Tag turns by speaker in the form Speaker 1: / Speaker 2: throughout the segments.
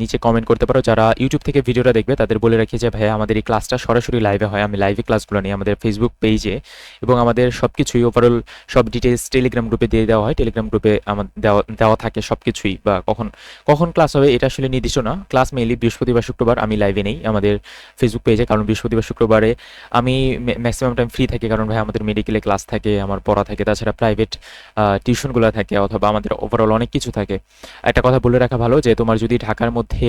Speaker 1: নিচে কমেন্ট করতে পারো। যারা ইউটিউব থেকে ভিডিওটা দেখবে, তাদের বলে রাখি যে, ভাইয়া, আমাদের এই ক্লাসটা সরাসরি লাইভে হয়। আমি লাইভে ক্লাসগুলো নিই আমাদের ফেসবুক পেজে এবং আমাদের সব কিছুই ওভারঅল সব ডিটেলস টেলিগ্রাম গ্রুপে দিয়ে দেওয়া হয়। টেলিগ্রাম গ্রুপে আমার দেওয়া দেওয়া থাকে সব কিছুই বা কখন কখন ক্লাস হবে এটা আসলে নির্দিষ্ট না। ক্লাস মেইনলি বৃহস্পতিবার, শুক্রবার। আমি লাইভে নেই আমাদের ফেসবুক পেজে কারণ বৃহস্পতিবার, শুক্রবারে আমি ম্যাক্সিমাম টাইম ফ্রি থাকি কারণ ভাই আমাদের মেডিকেলে ক্লাস থাকে, আমার পড়া থাকে। তাছাড়া প্রাইভেট টিউশনগুলো থাকে অথবা আমাদের ওভারঅল অনেক কিছু থাকে। একটা কথা বলে রাখা ভালো যে, তোমার যদি ঢাকার মধ্যে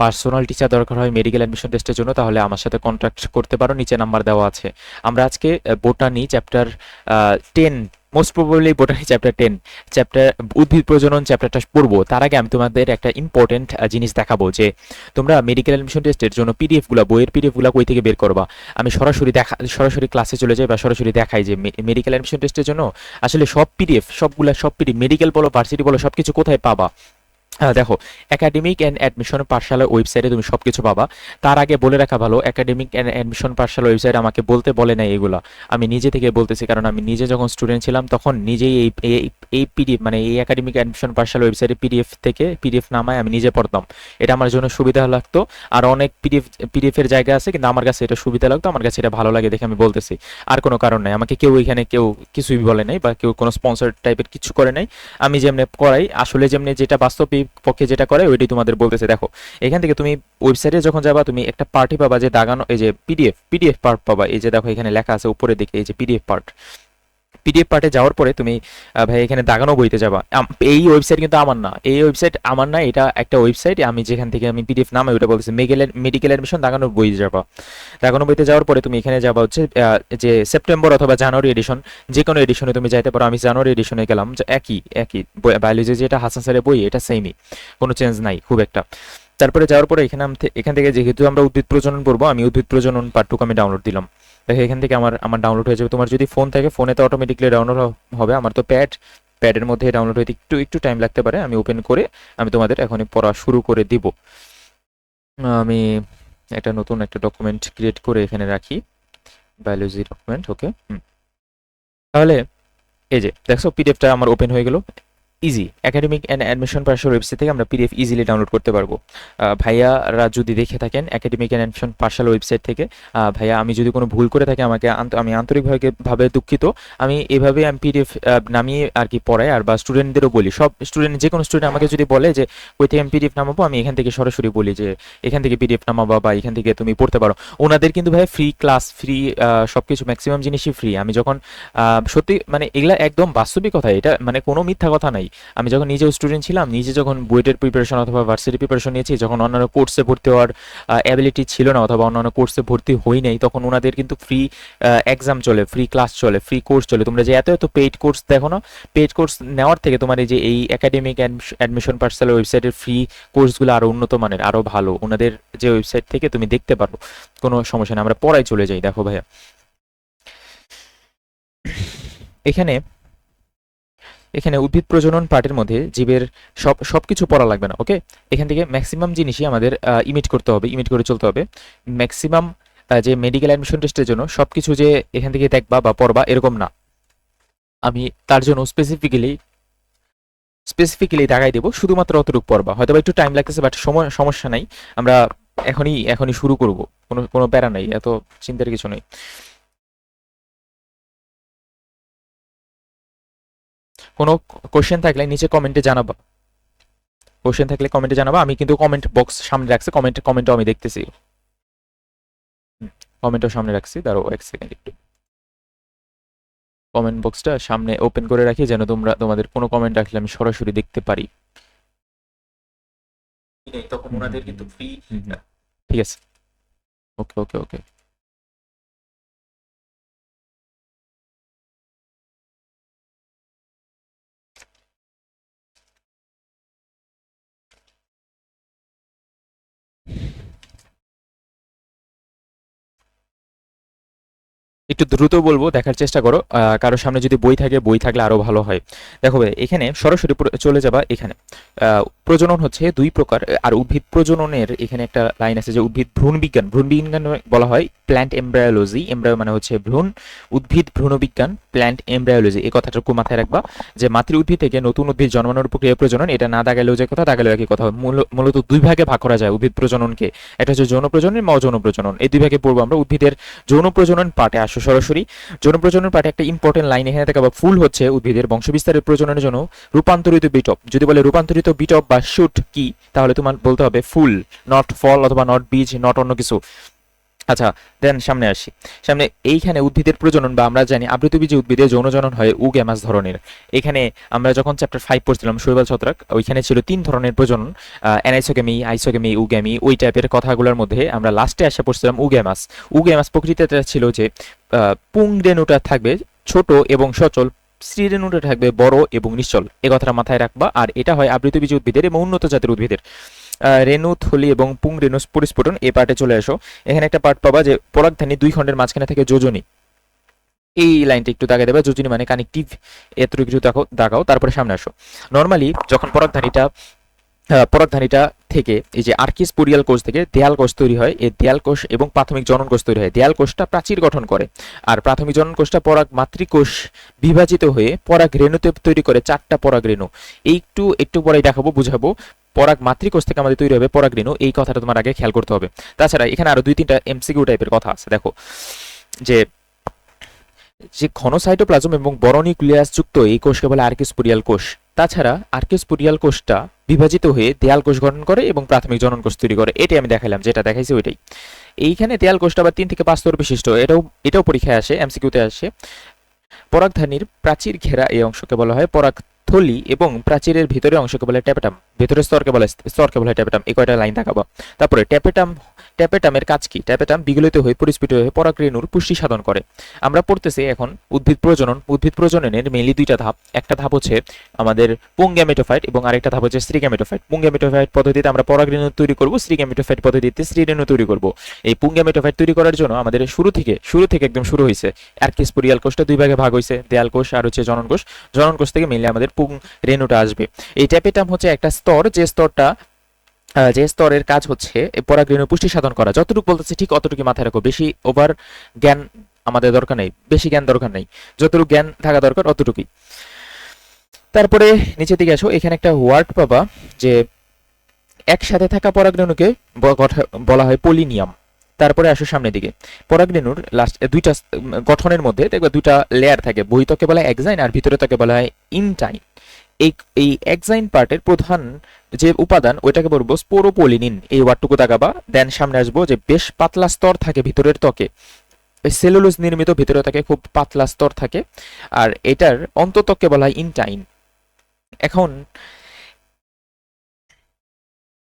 Speaker 1: পার্সোনাল টিচার দরকার হয় মেডিকেল অ্যাডমিশন টেস্টের জন্য, তাহলে আমার সাথে কন্ট্যাক্ট করতে পারো। নিচে নাম্বার দেওয়া আছে। আমরা আজকে botany chapter ten most probably botany chapter ten chapter উদ্ভিদ প্রজনন চ্যাপ্টারটা পড়ব। তার আগে আমি তোমাদের একটা ইম্পর্টেন্ট জিনিস দেখাবো যে তোমরা মেডিকেল অ্যাডমিশন টেস্টের জন্য পিডিএফগুলো বইয়ের পিডিএফগুলো কই থেকে বের করবা? আমি সরাসরি দেখা, সরাসরি ক্লাসে চলে যাই বা সরাসরি দেখাই যে মেডিকেল অ্যাডমিশন টেস্টের জন্য আসলে সব পিডিএফ সবগুলা, সব পিডিএফ মেডিকেল বলো ভার্সিটি বলো সব কিছু কোথায় পাবা? দেখো একাডেমিক অ্যান্ড অ্যাডমিশন পাঠশালার ওয়েবসাইটে তুমি সব কিছু পাবা। তার আগে বলে রাখা ভালো academic and admission Pathshala website আমাকে বলতে বলে নাই এগুলো। আমি নিজে থেকে বলতেছি, কারণ আমি নিজে যখন স্টুডেন্ট ছিলাম, তখন নিজেই এই, এই- পিডিএফ মানে এই একাডেমিক অ্যাডমিশন পাঠশালা ওয়েবসাইটে পিডিএফ থেকে পিডিএফ নামায় আমি নিজে পড়তাম। এটা আমার জন্য সুবিধা লাগতো। আর অনেক পিডিএফ পিডিএফের জায়গা আছে, কিন্তু আমার কাছে এটা সুবিধা লাগতো, আমার কাছে এটা ভালো লাগে দেখে আমি বলতেছি। আর কোনো কারণ নাই, আমাকে কেউ এখানে কেউ কিছুই বলে নাই বা কেউ কোনো স্পন্সর টাইপের কিছু করে নাই। আমি যেমনি করাই আসলে যেমনি যেটা বাস্তবিক পক্ষে যেটা করে, ওইটাই তোমাদের বলতেছে। দেখো, এখান থেকে তুমি ওয়েবসাইটে যখন যাবা, তুমি একটা পার্টি পাবা যে দাগানো, এই যে পিডিএফ পিডিএফ পার্ট পাবা। এই যে দেখো, এখানে লেখা আছে উপরের দিকে, এই যে পিডিএফ পার্ট পিডিএফ পার্টে যাওয়ার পরে তুমি ভাই, এখানে দাগানো বইতে যাবা। এই ওয়েবসাইট কিন্তু আমার না। এই ওয়েবসাইট আমার না, এটা একটা ওয়েবসাইট আমি যেখান থেকে আমি পিডিএফ নামে ওটা বলতেছি মেডিকেল মেডিকেল অ্যাডমিশন দাগানো বই যাবা। দাগানো বইতে যাওয়ার পরে তুমি এখানে যাবা হচ্ছে যে সেপ্টেম্বর অথবা জানুয়ারি এডিশন যে কোনো এডিশনে তুমি যাইতে পারো। আমি জানুয়ারি এডিশনে গেলাম, যে একই একই বায়োলজি যেটা হাসান স্যারের বই, এটা সেমই কোনো চেঞ্জ নাই, খুব একটা। তারপরে যাওয়ার পরে এখানে এখান থেকে যেহেতু আমরা উদ্ভিদ প্রজনন পড়ব, আমি উদ্ভিদ প্রজনন পার্টটুকু আমি ডাউনলোড দিলাম। দেখো, এখান থেকে আমার আমার ডাউনলোড হয়ে যাবে। তোমার যদি ফোন থাকে ফোনে তো অটোমেটিকলি ডাউনলোড হবে। আমার তো প্যাড প্যাডের মধ্যে ডাউনলোড হইতে একটু একটু টাইম লাগতে পারে। আমি ওপেন করে আমি তোমাদের এখনই পড়া শুরু করে দিব। আমি একটা নতুন একটা ডকুমেন্ট ক্রিয়েট করে এখানে রাখি। বায়োলজি ডকুমেন্ট ওকে তাহলে, এই যে, দেখছ পিডিএফটা আমার ওপেন হয়ে গেল। Easy academic and admission parcel website থেকে আমরা পিডিএফ ইজিলি ডাউনলোড করতে পারব। ভাইয়ারা যদি দেখে থাকেন academic and admission parcel website থেকে ভাইয়া, আমি যদি কোনো ভুল করে থাকি আমাকে আমি আন্তরিকভাবে ভাবে দুঃখিত। আমি এভাবে আমি পিডিএফ নামিয়ে আর কি পড়াই আর বা স্টুডেন্টদেরও বলি। সব স্টুডেন্ট যে কোনো স্টুডেন্ট আমাকে যদি বলে যে, ওই থেকে আমি পিডিএফ নামাবো, আমি এখান থেকে সরাসরি বলি যে, এখান থেকে পিডিএফ নামাবা বা এখান থেকে তুমি পড়তে পারো। ওনাদের কিন্তু ভাই ফ্রি ক্লাস ফ্রি সব কিছু ম্যাক্সিমাম জিনিসই ফ্রি আমি যখন সত্যি মানে এগুলা একদম বাস্তবিক কথা। এটা মানে কোনো মিথ্যা কথা নাই। আমি যখন নিজেও স্টুডেন্ট ছিলাম, নিজে যখন বুয়েটের প্রিপারেশন অথবা ভার্সিটি প্রিপারেশন নিয়েছি, যখন অন্যান্য কোর্সে ভর্তি হওয়ার অ্যাবিলিটি ছিল না অথবা অন্যান্য কোর্সে ভর্তি হই নাই, তখন ওনাদের কিন্তু ফ্রি এক্সাম চলে ফ্রি ক্লাস চলে ফ্রি কোর্স চলে। তোমরা যে এত এত পেইড কোর্স দেখো না পেইড কোর্স নেওয়ার থেকে তোমার এই যে এই একাডেমিক অ্যাডমিশন পার্সাল ওয়েবসাইটের ফ্রি কোর্সগুলো আরও উন্নত মানের আরও ভালো। ওনাদের যে ওয়েবসাইট থেকে তুমি দেখতে পারো, কোনো সমস্যা নেই। আমরা পড়ায় চলে যাই, দেখো ভাইয়া। এখানে এখানে উদ্ভিদ প্রজনন পার্টের মধ্যে জীবের সব সব কিছু পড়া লাগবে না, ওকে? এখান থেকে ম্যাক্সিমাম জিনিসই আমাদের ইমিট করতে হবে ইমিট করে চলতে হবে। ম্যাক্সিমাম যে মেডিকেল অ্যাডমিশন টেস্টের জন্য সব কিছু যে এখান থেকে দেখবা বা পড়বা এরকম না। আমি তার জন্য স্পেসিফিক্যালি স্পেসিফিক্যালি দেখাই দেবো, শুধুমাত্র অতটুকু পড়বা। হয়তো একটু টাইম লাগতেছে বাট সময়, সমস্যা নাই। আমরা এখনই এখনই শুরু করব। কোনো কোনো প্যারা নাই, এত চিন্তার কিছু নেই। কোনো কোশ্চেন থাকলে নিচে কমেন্টে জানাবা। কোশ্চেন থাকলে কমেন্টে জানাবা। আমি কিন্তু কমেন্ট বক্স সামনে রাখছি। কমেন্ট কমেন্টও আমি দেখতেছি। কমেন্টও সামনে রাখছি। দাঁড়াও এক সেকেন্ড একটু। কমেন্ট বক্সটা সামনে ওপেন করে রাখি যেন তোমরা তোমাদের কোনো কমেন্ট রাখলে আমি সরাসরি দেখতে পারি। তখন ওনাদের কিন্তু ফ্রি ঠিক আছে। ওকে ওকে ওকে একটু দ্রুত বলব, দেখার চেষ্টা করো। কারোর সামনে যদি বই থাকে, বই থাকলে আরও ভালো হয়। দেখো এখানে সরাসরি চলে যাবা এখানে। প্রজনন হচ্ছে দুই প্রকার, আর উদ্ভিদ প্রজননের এখানে একটা লাইন আছে যে উদ্ভিদ ভ্রূণ বিজ্ঞান ভ্রূণ বিজ্ঞান বলা হয় প্ল্যান্ট এমব্রায়োলজি এমব্রায়ো মানে হচ্ছে ভ্রূণ। উদ্ভিদ ভ্রূণ বিজ্ঞান প্ল্যান্ট এমব্রায়োলজি এই কথাটুকু মাথায় রাখবা যে মাতৃ উদ্ভিদ থেকে নতুন উদ্ভিদ জন্মানোর প্রক্রিয়া প্রজনন, এটা না দাগালেও যে কথা, দাগালেও একই কথা। মূল- মূলত দুই ভাগে ভাগ করা যায় উদ্ভিদ প্রজননকে। একটা হচ্ছে যৌন প্রজনন অযৌন প্রজনন। এই দুই ভাগে পড়ব আমরা উদ্ভিদের যৌন প্রজনন পার্টে আসো সরাসরি যৌন প্রজনন পার্টে একটা ইম্পর্টেন্ট লাইন এখানে থাকে বা ফুল হচ্ছে উদ্ভিদের বংশবিস্তারের প্রজননের জন্য রূপান্তরিত বিটপ। যদি বলে রূপান্তরিত বিটপ বা শুট কি, তাহলে তোমার বলতে হবে ফুল নট ফল অথবা নট বীজ নট অন্য কিছু। আচ্ছা দেন সামনে আসি। সামনে এইখানে উদ্ভিদের প্রজনন বা আমরা জানি আবৃতবীজী উদ্ভিদে যৌন জনন হয় উগ্যামাস ধরনের। এখানে আমরা যখন চ্যাপ্টার ফাইভ পড়ছিলাম, শৈবাল ছত্রাক, ওইখানে ছিল তিন ধরনের প্রজনন অ্যানাইসোগেমি আইসোগেমি উগ্যামি ওই টাইপের কথাগুলোর মধ্যে আমরা লাস্টে আসা পড়ছিলাম উগ্যামাস উগ্যামাস প্রকৃতিতে ছিল যে পুং পুংরেণুটা থাকবে ছোট এবং সচল স্ত্রীরেণুটা থাকবে বড় এবং নিশ্চল। এ কথাটা মাথায় রাখবা, আর এটা হয় আবৃতবীজী উদ্ভিদের এবং উন্নত জাতের উদ্ভিদের। রেণু, থলি এবং পুং রেণু পরিস্ফুটন এই পার্টে চলে আসো এখানে একটা পার্ট পাবা যে পরাগধানী দুই খণ্ডের মাঝখানে থেকে যোজনী। এই লাইনটা একটু দাগে দেবে, যোজনী মানে কানেকটিভ। এতটুকু কিছু দেখো দাগাও তারপরে সামনে আসো। নর্মালি যখন পরাগধানীটা পরাগধানীটা থেকে এই যে আর্কিসপোরিয়াল কোষ থেকে দেয়াল কোষ তৈরি হয়, এই দেয়াল কোষ এবং প্রাথমিক জনন কোষ তৈরি হয়। দেয়াল কোষটা প্রাচীর গঠন করে। আর প্রাথমিক জনন কোষটা পরাগ মাতৃকোষ বিভাজিত হয়ে পরাগ রেণুতে তৈরি করে চারটা পরাগ রেণু। একটু একটু পরেই দেখাবো, বুঝাবো। পরাগ মাতৃকোষ থেকে আমাদের তৈরি হবে পরাগ রেণু। এই কথাটা তোমার আগে খেয়াল করতে হবে। তাছাড়া এখানে আরও দুই তিনটা এমসিকিউ টাইপের কথা আছে, দেখো। যে যে ঘন সাইটোপ্লাজম এবং বড় নিউক্লিয়াস যুক্ত এই কোষকে বলে আর্কিসপোরিয়াল কোষ। তাছাড়া আর্কিসপোরিয়াল কোষটা বিভাজিত হয়ে দেয়াল কোষ গঠন করে এবং প্রাথমিক জনন কোষ তৈরি করে। এটাই আমি দেখাইলাম, যেটা দেখাইছি ওইটাই। এইখানে দেয়াল কোষটা আবার তিন থেকে পাঁচ স্তর বিশিষ্ট। এটাও এটাও পরীক্ষায় আসে এমসিকিউতে আসে। পরাগধানীর প্রাচীর ঘেরা এই অংশকে বলা হয় পরাগথলি এবং প্রাচীরের ভিতরে অংশকে বলে ট্যাপেটাম ভেতরের স্তরকে বলে স্তরকে বলা ট্যাপেটাম, এই কয়টা লাইন দেখাবো। তারপরে ট্যাপেটাম, ট্যাপেটামের কাজ কি? ট্যাপেটাম বিগলিত হয়ে পরিস্ফুট হয়ে পরাগরেণুর পুষ্টি সাধন করে। আমরা পড়তেছি এখন উদ্ভিদ প্রজনন, উদ্ভিদ প্রজননের মেইনলি দুইটা ধাপ। একটা ধাপ হচ্ছে আমাদের পুংগ্যামেটোফাইট এবং আরেকটা ধাপ হচ্ছে স্ত্রীগ্যামেটোফাইট পুংগ্যামেটোফাইট পদ্ধতিতে আমরা পরাগরেণু তৈরি করব স্ত্রীগ্যামেটোফাইট পদ্ধতিতে স্ত্রীরেণু তৈরি করব। এই পুংগ্যামেটোফাইট তৈরি করার জন্য আমাদের শুরু থেকে শুরু থেকে একদম শুরু হয়েছে আর অ্যার্কিসপোরিয়াল কোষটা দুই ভাগে ভাগ হয়েছে দেয়াল কোষ আর হচ্ছে জনন কোষ। জনন কোষ থেকে মেইনলি আমাদের পুং রেণুটা আসবে। এই ট্যাপেটাম হচ্ছে একটা স্তর, যে স্তরটা যে স্তরের কাজ হচ্ছে পরাগরেণু পুষ্টি সাধন করা। যতটুকু বলতেছে ঠিক অতটুকু মাথায় রাখো। বেশি ওভার জ্ঞান আমাদের দরকার নেই। বেশি জ্ঞান দরকার নেই। যতটুকু জ্ঞান থাকা দরকার, অতটুকুই। তারপরে নিচের দিকে আসো। এখানে একটা ওয়ার্ড পাবা, যে একসাথে থাকা পরাগরেণুকে বলা হয় পলিনিয়াম তারপরে আসো সামনের দিকে। পরাগরেণুর লাস্ট দুইটা গঠনের মধ্যে দেখবে দুইটা লেয়ার থাকে। বহিতকে বলা হয় এক্সাইন আর ভিতরে তাকে বলা হয় ইনটাইন এই এই এক্সাইন পার্টের প্রধান যে উপাদান, ওইটাকে বলব স্পোরোপোলিনিন এই ওয়ার্ডটুকু তাকাবা দেন সামনে আসব যে বেশ পাতলা স্তর থাকে ভিতরের ত্বকে। সেলুলোজ নির্মিত ভিতরে থাকে খুব পাতলা স্তর থাকে। আর এটার অন্ততকে বলা হয় ইনটাইন এখন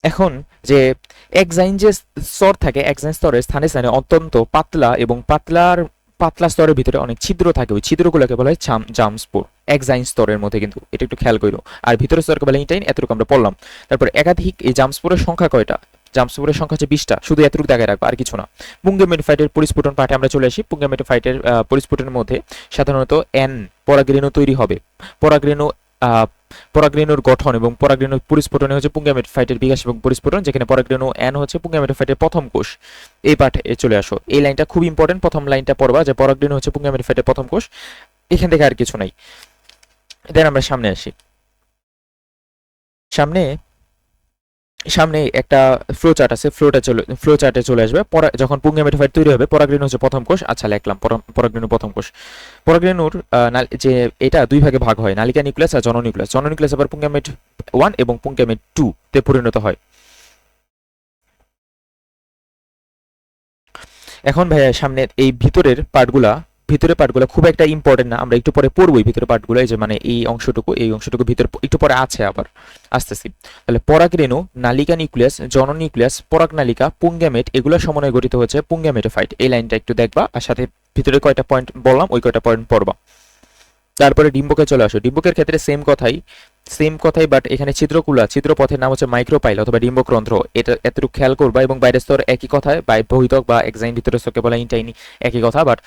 Speaker 1: এখন যে একজাইন যে স্তর থাকে একজাইন স্তরের স্থানে স্থানে অত্যন্ত পাতলা এবং পাতলার, পাতলা স্তরের ভিতরে অনেক ছিদ্র থাকে। ওই ছিদ্রগুলোকে বলা হয় জাম জাম স্পোর এক্সাইন স্তরের মধ্যে কিন্তু এটা একটু খেয়াল করো আর ভিতরের স্তরকে বলে ইনটাইন এতটুকু আমরা পড়লাম। তারপর একাধিক এই জামস্পোরের সংখ্যা কয়টা? জাম স্পোরের সংখ্যা হচ্ছে বিশটা। শুধু এতটুকু দেখায় রাখব, আর কিছু না। পুঙ্গেমেটোফাইটের পরিস্ফুটন পাঠে আমরা চলে আসি। পুঙ্গেমেটোফাইটের পরিস্ফুটনের মধ্যে সাধারণত এন পরাগরেণু তৈরি হবে। পরাগরেণু পরাগরেণুর গঠন এবং পরাগ্রেণুর পরিস্ফোটনে হচ্ছে পুঙ্গামেট ফাইটের বিকাশ এবং পরিস্ফোটন, যেখানে পরাগ্রেণু এন হচ্ছে পুঙ্গামেট ফাইটের প্রথম কোষ। এই পাঠে চলে আসো। এই লাইনটা খুব ইম্পর্টেন্ট প্রথম লাইনটা পড়বা যে পরাগ্রেণু হচ্ছে পুঙ্গামেট ফাইটের প্রথম কোষ। এখান থেকে আর কিছু নাই। দেন আমরা সামনে আসি। সামনে সামনে একটা ফ্লো চার্ট আছে ফ্লোটা চলে ফ্লো চার্টে চলে আসবে। যখন পুঙ্গামেটোফাইট তৈরি হবে, পরাগরেণু হচ্ছে প্রথম কোষ। আচ্ছা লিখলাম পরা- পরাগরেণু প্রথম কোষ। পরাগরেণুর যে এটা দুই ভাগে ভাগ হয়, নালিকা নিউক্লিয়াস আর জননিউক্লিয়াস জননিউক্লিয়াস আবার পুঙ্গামেট ওয়ান এবং পুঙ্গামেট টু তে পরিণত হয়। এখন ভাইয়া সামনে এই ভিতরের পার্টগুলা ভিতরের পার্টগুলো খুব একটা ইম্পর্টেন্ট না, আমরা একটু পরে পড়বোই ভিতরের পার্টগুলো, এই যে মানে এই অংশটুকু এই অংশটুকু ভিতরে একটু পরে আছে আবার, আসতেছি। তাহলে পরাগ রেণু, নালিকা নিউক্লিয়াস জন নিউক্লিয়াস, পরাগ নালিকা, পুঙ্গামেট এগুলো সমন্বয়ে গঠিত হচ্ছে পুঙ্গামেটোফাইট এই লাইনটা একটু দেখবা, আর সাথে ভিতরে কয়টা পয়েন্ট বললাম, ওই কয়টা পয়েন্ট পড়বা। তারপরে ডিম্বকে চলে আসো, ডিম্বকের ক্ষেত্রে সেম কথাই সেম কথাই বাট এখানে ছিদ্রকুলা, ছিদ্রপথের নাম হচ্ছে মাইক্রোপাইল অথবা ডিম্বক্রন্ধ্র। এটা এতটুকু খেয়াল করবা, এবং বাইরের স্তর একই কথায় বাই বহিতক বা এক্সাইন ভিতরের স্তরকে বলা ইন্টাইনি একই কথা বাট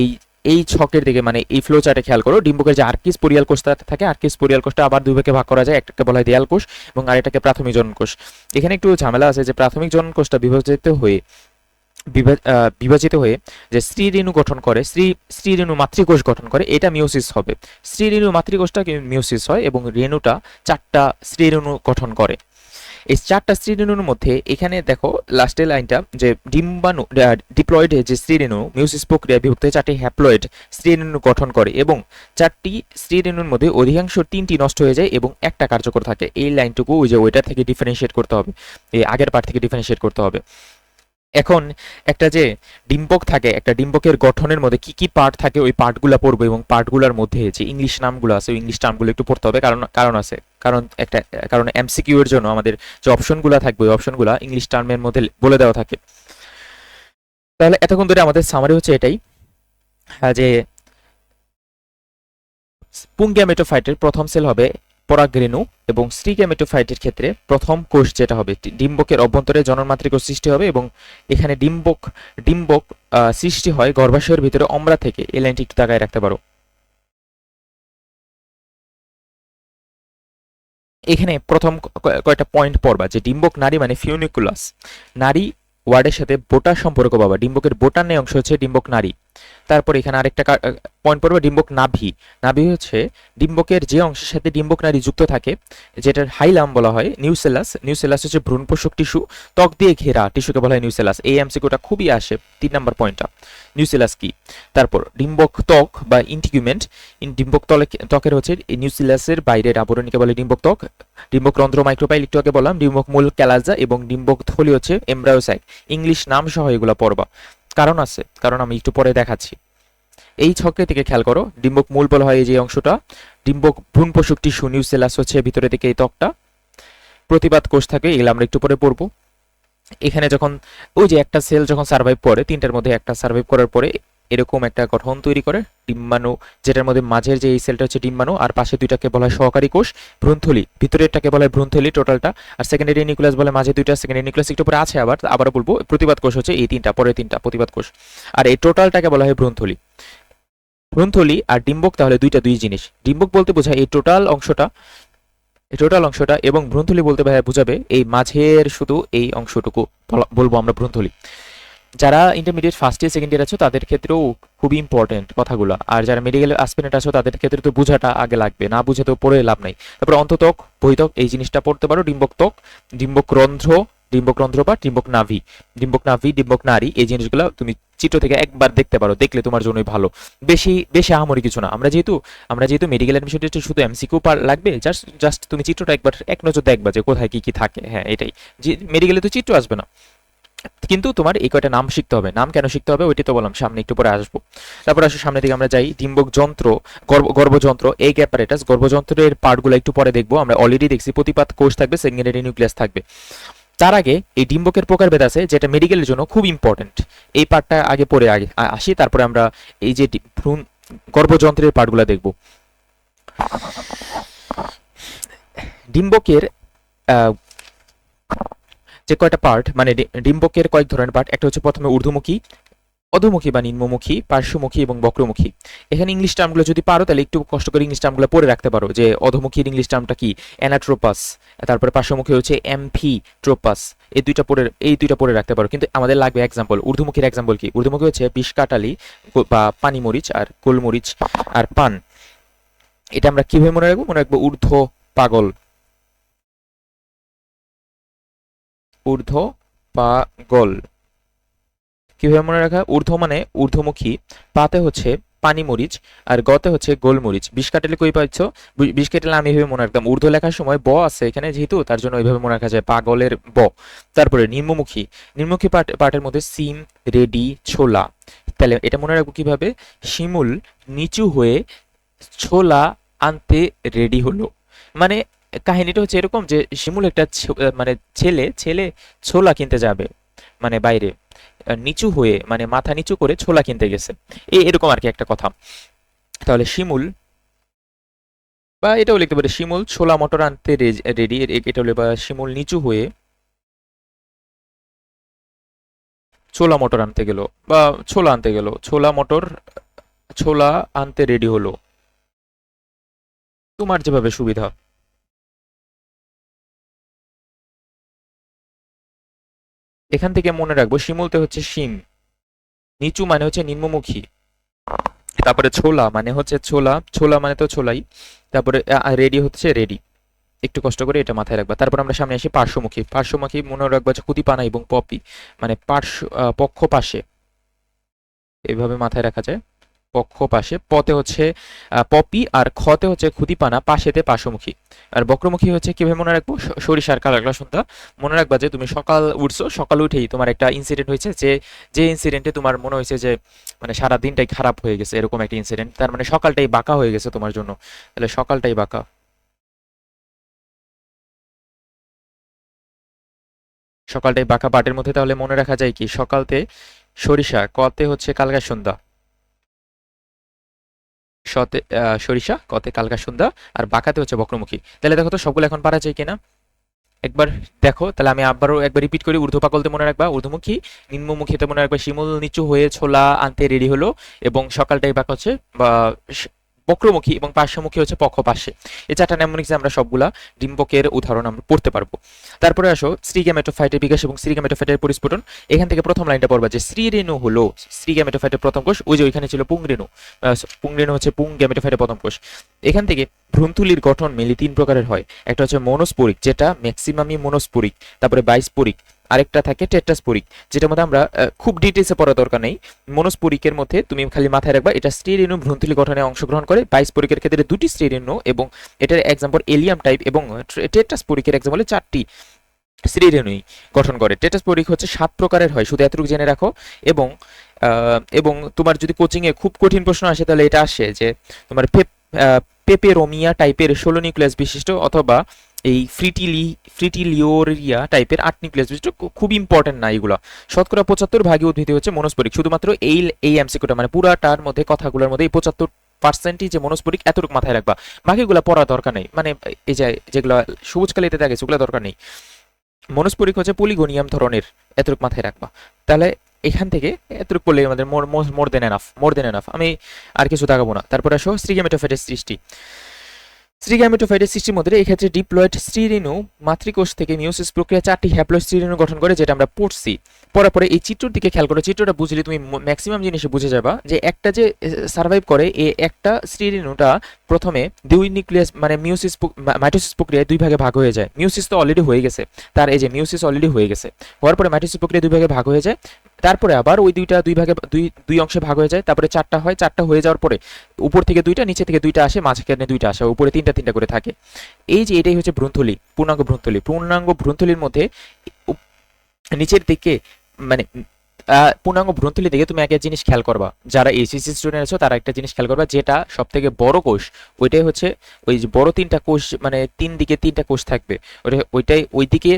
Speaker 1: এই এই ছকের দিকে মানে এই ফ্লো চার্টে খেয়াল করো, ডিম্বকের যে আর্কিস পোরিয়াল কোষটা থাকে, আর্কিস পোরিয়াল কোষটা আবার দুই ভাগে ভাগ করা যায়, একটাকে বলা হয় দেয়াল কোষ এবং আরেকটাকে প্রাথমিক জনন কোষ। এখানে একটু ঝামেলা আছে যে প্রাথমিক জনন কোষটা বিভাজিত হয়ে বিভাজিত হয়ে যে স্ত্রী রেণু গঠন করে, স্ত্রী স্ত্রী রেণু মাতৃকোষ গঠন করে, এটা মিউসিস হবে। স্ত্রী রেণু মাতৃকোষটা মিউসিস হয় এবং রেণুটা চারটা স্ত্রী রেণু গঠন করে। এই চারটা স্ত্রীরেণুর মধ্যে এখানে দেখো লাস্টের লাইনটা যে ডিম্বাণু ডিপ্লয়েড যে স্ত্রী রেণু মিউসিস প্রক্রিয়া বিভক্ত চারটি হ্যাপ্লয়েড স্ত্রীরেণু গঠন করে এবং চারটি স্ত্রীরেণুর মধ্যে অধিকাংশ তিনটি নষ্ট হয়ে যায় এবং একটা কার্যকর থাকে। এই লাইনটুকু ওই যে ওইটা থেকে ডিফারেন্সিয়েট করতে হবে। এই আগের পার্ট থেকে ডিফারেন্সিয়েট করতে হবে। এখন একটা যে ডিম্বক থাকে, একটা ডিম্বকের গঠনের মধ্যে কি কি পার্ট থাকে ওই পার্টগুলো পড়ব এবং পার্টগুলোর মধ্যে যে ইংলিশ নামগুলো আছে, ওই ইংলিশ নামগুলো একটু পড়তে হবে। কারণ কারণ আছে। কারণ একটা, কারণ এমসিকিউ এর জন্য আমাদের যে অপশনগুলো থাকবে, ওই অপশনগুলো ইংলিশ টার্মের মধ্যে বলে দেওয়া থাকে। তাহলে এতক্ষণ ধরে আমাদের সামারি হচ্ছে এটাই যে পুংগ্যামেটোফাইটের প্রথম সেল হবে পরাগরেণু এবং স্ত্রী গ্যামেটোফাইটের ক্ষেত্রে প্রথম কোষ যেটা হবে ডিম্বকের অভ্যন্তরে জননমাতৃক সৃষ্টি হবে এবং এখানে ডিম্বক ডিম্বক সৃষ্টি হয় গর্ভাশয়ের ভিতরে অমরা থেকে। এই লাইনটি একটু তাকায় রাখতে পারো। এখানে প্রথম কয়েকটা পয়েন্ট পড়বা, যে ডিম্বক নারী মানে ফিউনিকুলাস। নারী ওয়ার্ডের সাথে বোটার সম্পর্ক পাবা। ডিম্বকের বোটার নেই অংশ হচ্ছে ডিম্বক নারী। তারপর এখানে আরেকটা পয়েন্ট পড়বে, ডিম্বক নাভি। নাভি হচ্ছে ডিম্বকের যে অংশের সাথে ডিম্বক নারী যুক্ত থাকে, যেটার হাইলাম বলা হয়, নিউসেলাস। নিউসেলাস হচ্ছে ভ্রূণপোষক টিস্যু, ত্বক দিয়ে ঘেরা টিস্যুকে বলা হয় নিউসেলাস। এই এমসিকিউটা খুবই আসে, তিন নম্বর পয়েন্টটা নিউসেলাস কি? তারপর ডিম্বক ত্বক বা ইন্টিগুমেন্ট ডিম্বক তলে ত্বকের হচ্ছে নিউসেলাসের বাইরের আবরণীকে বলে ডিম্বক ত্বক। ডিম্বক রন্ধ্র মাইক্রোপাইল একটু আগে বললাম, ডিম্বক মূল ক্যালাজা এবং ডিম্বক থলি হচ্ছে এমব্রায়োসাইট। ইংলিশ নাম সহ এগুলো পড়বা। কারণ আছে, কারণ আমি একটু পরে দেখাচ্ছি। এই ছকের থেকে খেয়াল করো, ডিম্বক মূল বল হয় এই যে অংশটা, ডিম্বক ভ্রূণপোষক সুনিউ সেলাস হচ্ছে ভিতরে থেকে এই ত্বকটা। প্রতিবাদ কোষ থাকে, এগুলো আমরা একটু পরে পড়ব। এখানে যখন ওই যে একটা সেল যখন সার্ভাইভ করে, তিনটার মধ্যে একটা সার্ভাইভ করার পরে এরকম একটা গঠন তৈরি করে ডিম্বাণু, যেটার মধ্যে মাঝের যে এই সেলটা হচ্ছে ডিম্বাণু, আর পাশে দুইটাকে বলা হয় সহকারী কোষ, ভ্রূণথলি। ভিতরেরটাকে বলা হয় ভ্রূণথলি টোটালটা আর সেকেন্ডারি নিউক্লিয়াস বলে মাঝে দুইটা সেকেন্ডারি নিউক্লিয়াস একটু পরে আছে আবার আবার বলব, প্রতিবাদ কোষ হচ্ছে এই তিনটা পরে তিনটা, প্রতিবাদ কোষ। আর এই টোটালটাকে বলা হয় ভ্রূণথলি। ভ্রূণথলি আর ডিম্বক তাহলে দুইটা, দুই জিনিস। ডিম্বক বলতে বোঝায় এই টোটাল অংশটা, এই টোটাল অংশটা এবং ভ্রূণথলি বলতে বোঝাবে এই মাঝের শুধু এই অংশটুকু, বলা- বলব আমরা ভ্রূণথলি। যারা intermediate first year second year আছো, তাদের ক্ষেত্রেও খুবই ইম্পর্টেন্ট কথাগুলো। আর যারা মেডিকেল আসপিরেন্ট আছো, তাদের ক্ষেত্রে তো বোঝাটা আগে লাগবে, না বুঝে তো পড়ে লাভ নাই। তারপর অন্ততক বৈতক এই জিনিসটা পড়তে পারো, ডিম্বক ত্বক, ডিম্বক রন্ধ্র ডিম্বক রন্ধ্র বা ডিম্বক নাভি। ডিম্বক নাভি, ডিম্বক নারী, এই জিনিসগুলো তুমি চিত্র থেকে একবার দেখতে পারো, দেখলে তোমার জন্যই ভালো। বেশি বেশি আহামরি কিছু না। আমরা যেহেতু আমরা যেহেতু মেডিকেল অ্যাডমিশন টেস্টে শুধু এমসিকিউ পার লাগবে জাস্ট জাস্ট তুমি চিত্রটা একবার, এক নজর দেখবা যে কোথায় কি কি থাকে। হ্যাঁ এটাই। যে মেডিকেলে তো চিত্র আসবে না। কিন্তু তোমার এই কয়টা নাম শিখতে হবে। নাম কেন শিখতে হবে ওইটাই তো বললাম, সামনে একটু পরে আসব। তারপর আসো, সামনের দিকে আমরা যাই। ডিম্বক যন্ত্র গর্ভযন্ত্র, এই অ্যাপারেটাস গর্ভযন্ত্রের পার্টগুলো একটু পরে দেখব, আমরা অলরেডি দেখছি। প্রতিপাত কোষ থাকবে সেকেন্ডারি নিউক্লিয়াস থাকবে। তার আগে এই ডিম্বকের প্রকারভেদ আছে, যেটা মেডিকেলের জন্য খুব ইম্পর্টেন্ট এই পার্টটা আগে পরে আগে আসি, তারপরে আমরা এই যে ভ্রূণ গর্ভযন্ত্রের পার্টগুলো দেখব। ডিম্বকের যে কয়টা পার্ট মানে ডিম্বকের কয়েক ধরনের পার্ট একটা হচ্ছে প্রথমে ঊর্ধ্বমুখী, অধোমুখী বা নিম্নমুখী, পার্শ্বমুখী এবং বক্রমুখী। এখানে ইংলিশ টার্মগুলো যদি পারো, তাহলে একটু কষ্ট করে ইংলিশ টার্মগুলো পড়ে রাখতে পারো, যে অধোমুখীর ইংলিশ টার্মটা কি? অ্যানাট্রোপাস তারপরে পার্শ্বমুখী হচ্ছে এমফি ট্রোপাস এই দুইটা পড়ে, এই দুইটা পড়ে রাখতে পারো। কিন্তু আমাদের লাগবে এক্সাম্পল ঊর্ধ্বমুখীর এক্সাম্পল কি? ঊর্ধ্বমুখী হচ্ছে বিষকাটালি গো- বা পানিমরিচ আর গোলমরিচ আর পান। এটা আমরা কীভাবে মনে রাখব? মনে রাখব ঊর্ধ্ব পাগল। ঊর্ধ্ব পাগল কীভাবে মনে রাখা? ঊর্ধ্ব মানে ঊর্ধ্বমুখী। পাতে হচ্ছে পানিমরিচ আর গতে হচ্ছে গোলমরিচ বিষ কাটালে কই পাচ্ছ? বিষ কাটালে আমি এভাবে মনে রাখতাম। ঊর্ধ্ব লেখার সময় ব আছে এখানে যেহেতু, তার জন্য ওইভাবে মনে রাখা যায় পাগলের ব। তারপরে নিম্নমুখী। নিম্নমুখী পাট পাটের মধ্যে সিম, রেডি, ছোলা। তাহলে এটা মনে রাখব কীভাবে? শিমুল নিচু হয়ে ছোলা আনতে রেডি হলো। মানে কাহিনীটা হচ্ছে এরকম যে শিমুল একটা মানে ছেলে ছেলে ছোলা কিনতে যাবে মানে বাইরে নিচু হয়ে মানে মাথা নিচু করে ছোলা কিনতে গেছে। এই এরকম আর কি একটা কথা। তাহলে শিমুল, বা এটাও লিখতে পারে, শিমুল ছোলা মটর আনতে রেডি এটা হলে বা শিমুল নিচু হয়ে ছোলা মটর আনতে গেল, বা ছোলা আনতে গেল, ছোলা মটর, ছোলা আনতে রেডি হলো। তোমার যেভাবে সুবিধা। এখান থেকে মনে রাখব, শিমুলতে হচ্ছে শিম। নিচু মানে হচ্ছে নিম্নমুখী। তারপরে ছোলা মানে হচ্ছে ছোলা ছোলা মানে তো ছোলাই। তারপরে রেডি হচ্ছে রেডি। একটু কষ্ট করে এটা মাথায় রাখবা। তারপর আমরা সামনে আসি পার্শ্বমুখী। পার্শ্বমুখী মনে রাখব হচ্ছে কুতিপানা এবং পপি। মানে পার্শ্ব পক্ষ পাশে। এভাবে মাথায় রাখা যায়। পক্ষ পাশে পতে হচ্ছে পপি আর খতে হচ্ছে খুদিপানা পাশেতে পার্শ্বমুখী আর বক্রমুখী হচ্ছে কীভাবে মনে রাখব? সরিষার কালারগুলো শুনতা। মনে রাখবা যে তুমি সকাল উঠছো, সকাল উঠেই তোমার একটা ইনসিডেন্ট হয়েছে যে যে ইনসিডেন্টে তোমার মনে হয়েছে যে মানে সারা দিনটাই খারাপ হয়ে গেছে, এরকম একটা ইনসিডেন্ট তার মানে সকালটাই বাঁকা হয়ে গেছে তোমার জন্য। তাহলে সকালটাই বাঁকা। সকালটাই বাঁকা পাটের মধ্যে তাহলে মনে রাখা যায় কি? সকালতে সরিষা, কতে হচ্ছে কালকা সন্ধ্যা। সতে সরিষা, কতে কালকা সন্ধ্যা, আর বাঁকাতে হচ্ছে বক্রমুখী। তাহলে দেখো তো সবগুলো এখন পারা যায় কিনা? একবার দেখো, তাহলে আমি আবারও একবার রিপিট করি, ঊর্ধ্ব পাকলতে মনে রাখবা, ঊর্ধ্বমুখী, নিম্নমুখীতে মনে রাখবা, শিমুল, নিচু হয়ে ছোলা আনতে রেডি হলো, এবং সকালটাই বাঁকা হচ্ছে, বা বক্রমুখী এবং পার্শ্বমুখী হচ্ছে পক্ষ পাশে এই চারটা নেমনিক্সে আমরা সবগুলা ডিম্বকের উদাহরণ আমরা পড়তে পারব। তারপরে আসো স্ত্রীগ্যামেটোফাইটের বিকাশ এবং স্ত্রীগ্যামেটোফাইটের পরিস্ফুটন। এখান থেকে প্রথম লাইনটা পড়বা যে স্ত্রীরেণু হলো স্ত্রীগ্যামেটোফাইটের প্রথম কোষ, ওই যে ওইখানে ছিল পুংরেণু। পুংরেণু হচ্ছে পুং গ্যামেটোফাইটের প্রথম কোষ। এখান থেকে ভ্রূণথলির গঠন মেলি তিন প্রকারের হয়। একটা হচ্ছে মনোস্পোরিক, যেটা ম্যাক্সিমামই মনোস্পোরিক, তারপরে বাইস্পোরিক আরেকটা থাকে টেট্রাস্পোরিক, যেটার মধ্যে আমরা খুব ডিটেলসে পড়া দরকার নেই। মনোস্পোরিকের মধ্যে তুমি খালি মাথায় রাখবা, এটা স্ত্রীরেণু ভ্রন্থলি গঠনে অংশগ্রহণ করে, বাইস্পোরিকের ক্ষেত্রে দুটি স্ত্রীরেণু এবং এটার এক্সাম্পল এলিয়াম টাইপ এবং টেট্রাস্পোরিকের এক্সাম্পলে চারটি স্ত্রীরেণুই গঠন করে। টেটাসপোরিক হচ্ছে সাত প্রকারের হয়, শুধু এতটুকু জেনে রাখো। এবং এবং তোমার যদি কোচিংয়ে খুব কঠিন প্রশ্ন আসে, তাহলে এটা আসে যে তোমার পেপ পেপেরোমিয়া টাইপের ষোলো নিউক্লিয়াস বিশিষ্ট অথবা এই ফ্রিটিলি, ফ্রিটিলিওরিয়া টাইপের আট নিউক্লিয়াস বিশিষ্ট খুব ইম্পর্টেন্ট না এগুলো। শতকরা পঁচাত্তর ভাগে উদ্ভিদ হচ্ছে মনোস্পরিক। শুধুমাত্র এই এই এমসিকিউটা মানে পুরাটার মধ্যে কথাগুলোর মধ্যে এই পঁচাত্তর পার্সেন্টই যে মনোস্পরিক, এতটুকু মাথায় রাখবা। বাকিগুলো পড়া দরকার নেই। মানে এই যে, যেগুলো সবুজ কালিতে থাকে, সেগুলো দরকার নেই। মনোস্পরিক হচ্ছে পলিগোনিয়াম ধরনের, এতটুকু মাথায় রাখবা। তাহলে এখান থেকে এতটুকু পড়লে আমাদের মোর মোর দেন এনাফ মোর দেন এনাফ আমি আর কিছু দেখাবো না। তারপর আসো স্ত্রীগ্যামেটোফাইটের সৃষ্টি। স্ত্রীগ্যামেটোফাইটের সৃষ্টির মধ্যে এক্ষেত্রে ডিপ্লয়েড স্ত্রীরেণু মাতৃকোষ থেকে মিউসিস প্রক্রিয়া চারটি হ্যাপ্লয়েড স্ত্রীরেণু গঠন করে, যেটা আমরা পড়ছি। পরে পরে এই চিত্রর দিকে খেয়াল করো, চিত্রটা বুঝলে তুমি ম্যাক্সিমাম জিনিসে বুঝে যাবা যে একটা যে সার্ভাইভ করে এই একটা স্ত্রীরেণুটা প্রথমে দুই নিউক্লিয়াস মানে মিউসিস মাইটোসিস প্রক্রিয়ায় দুই ভাগে ভাগ হয়ে যায়। মিউসিস তো অলরেডি হয়ে গেছে। তার এই যে মিউসিস অলরেডি হয়ে গেছে। হওয়ার পরে মাইটোসিস প্রক্রিয়া দুই ভাগে ভাগ হয়ে যায়। তারপরে আবার ওই দুইটা দুই ভাগে দুই দুই অংশে ভাগ হয়ে যায়, তারপরে চারটা হয়, চারটা হয়ে যাওয়ার পরে উপর থেকে দুইটা, নিচে থেকে দুইটা আসে, মাঝখানে দুইটা আসে, উপরে তিনটা তিনটা করে থাকে। এই যে এটাই হচ্ছে ভ্রূণথলি, পূর্ণাঙ্গ ভ্রূণথলি। পূর্ণাঙ্গ ভ্রূণথলির মধ্যে নিচের দিকে মানে পূর্ণাঙ্গ ভ্রূণথলি দিকে তুমি একটা জিনিস খেয়াল করবা। যারা এসিসি স্টুডেন্ট আছো, তারা একটা জিনিস খেয়াল করবা, যেটা সব থেকে বড় কোষ, ওইটাই হচ্ছে ওই যে বড় তিনটা কোষ মানে তিন দিকে তিনটা কোষ থাকবে। ওইটা ওইটাই ওইদিকে,